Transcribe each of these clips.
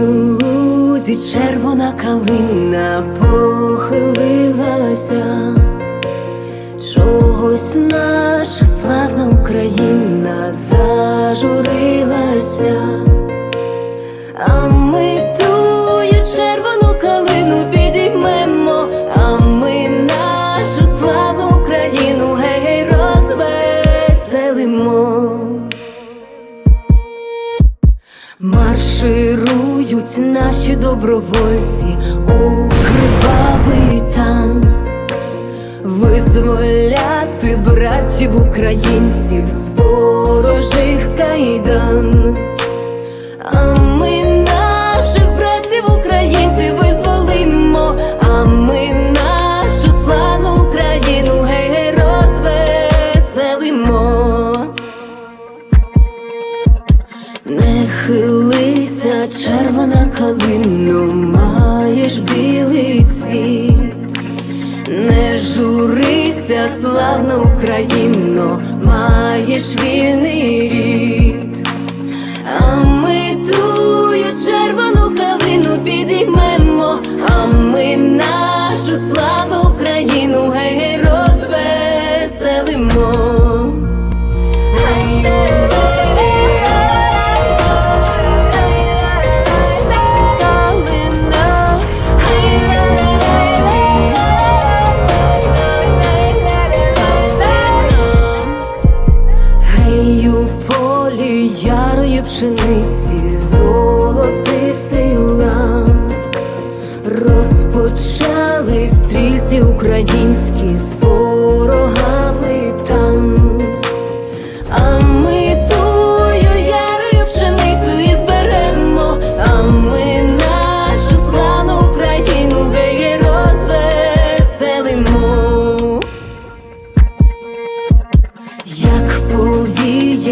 лузі червона калина похилилася, чогось наша славна Україна зажурилася, а ми Марширують наші добровольці у кривавий тан, визволяти братів українців з ворожих кайдан. Червона калино, маєш білий цвіт, не журися, славна Україно, маєш вільний пшениці, золотистий лам, розпочали стрільці українські з ворогами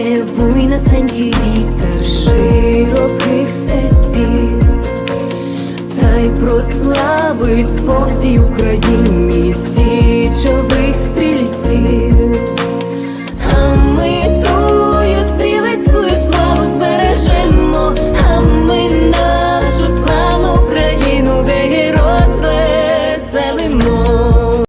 повіє буйнесенький вітер широких степів, та й прославить по всій Україні